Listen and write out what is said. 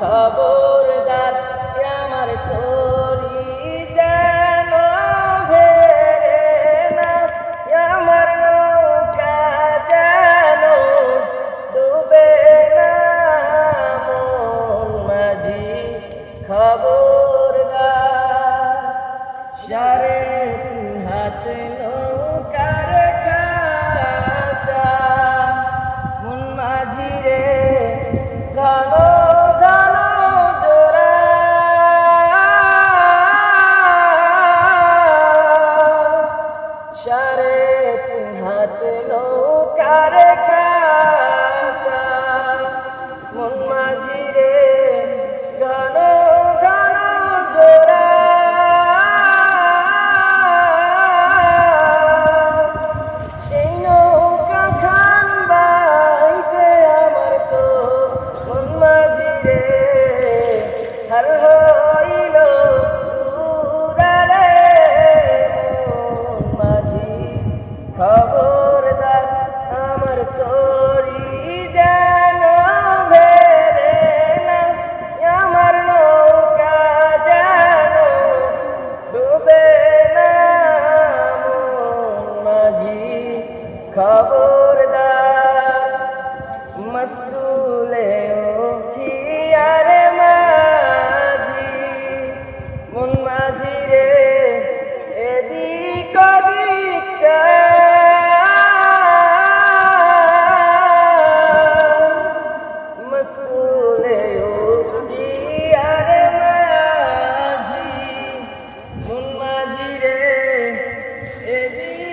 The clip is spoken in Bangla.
খবরদার আমার তরি যেন ভেরে না আমার নৌকা যেন ডুবে না। মন মাঝি খবরদার সারে হাত নৌ মন মাঝি রে ঘন ঘন জোড়া। সেই নৌকা খান বাইতে আমার তো মন মাঝি হার হইল মাঝি খবরদার খবরদার, মস্তুলে আরে মাঝি, মন মাঝি রে, এদিক ওদিক মস্তুলে আরে মাঝি, মন মাঝি রে, এদিক